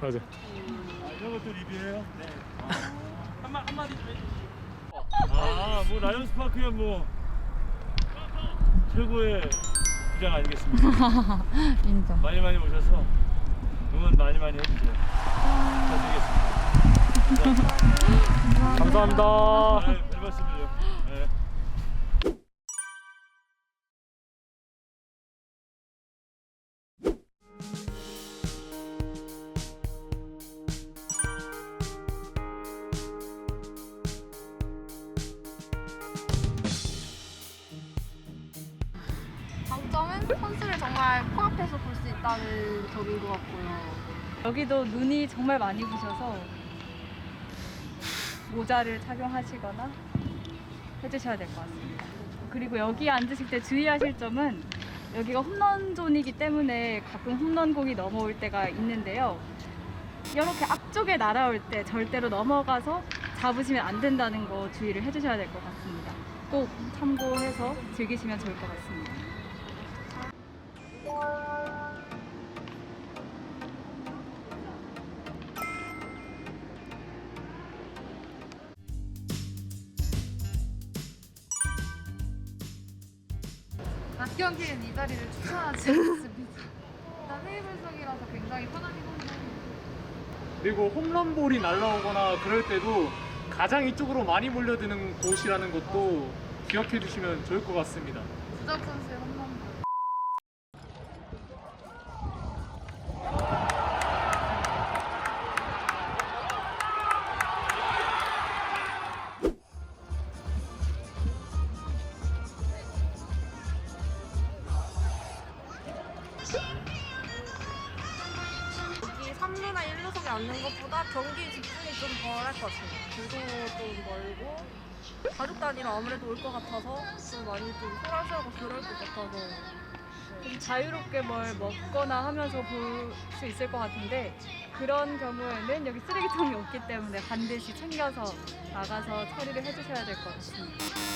맞아. 이런 것도 리뷰해요? 네. 한마 한마디 좀 해주시죠. 아, 뭐 라이언스 파크면 뭐 최고의 부장 아니겠습니까? 인정. 많이 많이 오셔서 응원 많이 많이 해주세요. 부탁드리겠습니다. 감사합니다. 네, 별 말씀을요. 네. 장점은 선수를 정말 코앞에서 볼 수 있다는 점인 것 같고요. 여기도 눈이 정말 많이 부셔서 모자를 착용하시거나 해주셔야 될 것 같습니다. 그리고 여기 앉으실 때 주의하실 점은 여기가 홈런 존이기 때문에 가끔 홈런공이 넘어올 때가 있는데요. 이렇게 앞쪽에 날아올 때 절대로 넘어가서 잡으시면 안 된다는 거 주의를 해주셔야 될 것 같습니다. 꼭 참고해서 즐기시면 좋을 것 같습니다. 낮 경기엔 이 자리를 추천하지 않습니다. 일단 테이블석이라서 굉장히 편하긴 한데 그리고 홈런볼이 날라오거나 그럴 때도 가장 이쪽으로 많이 몰려드는 곳이라는 것도 기억해 두시면 좋을 것 같습니다. 주적 선수의 홈런 보다 경기 집중이 좀 덜할 것 같아요. 교통도 좀 멀고 가족 단위로 아무래도 올 것 같아서 좀 많이 좀 소란스하고 그럴 것 같아서 좀 자유롭게 뭘 먹거나 하면서 볼 수 있을 것 같은데 그런 경우에는 여기 쓰레기통이 없기 때문에 반드시 챙겨서 나가서 처리를 해주셔야 될 것 같습니다.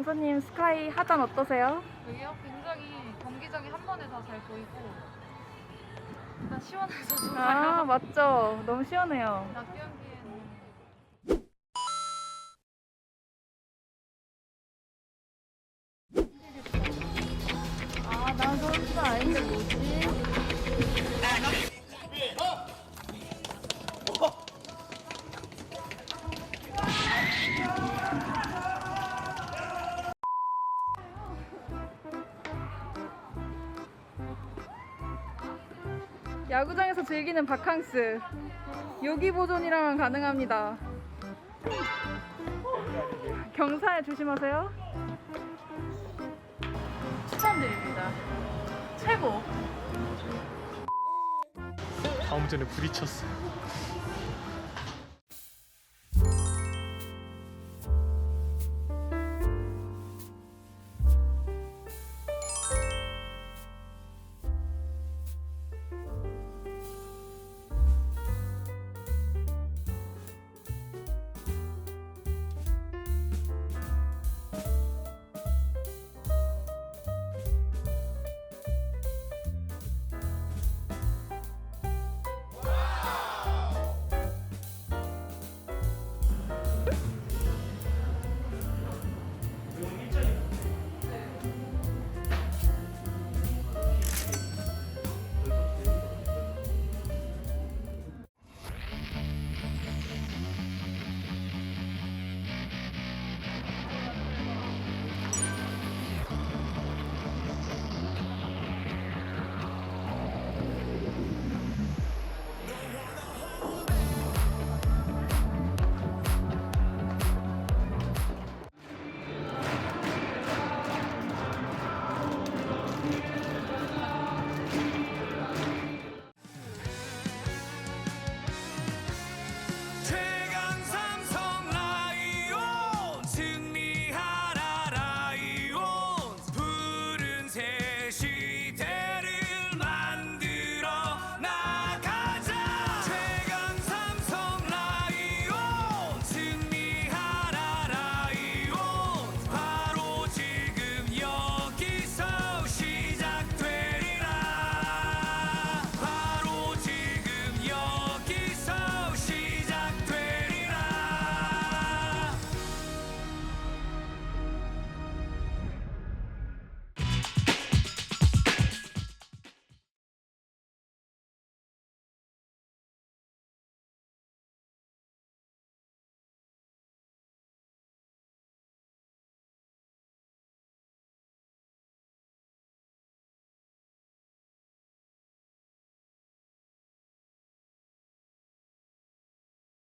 영서님 스카이 하단 어떠세요? 여기요? 굉장히 경기장이 한 번에 다 잘 보이고 일단 시원해서 좋아요. 아 맞죠. 너무 시원해요. 낮 야구장에서 즐기는 바캉스 요기 보존이라면 가능합니다. 경사에 조심하세요. 추천드립니다. 최고. 다음 전에 부딪혔어요.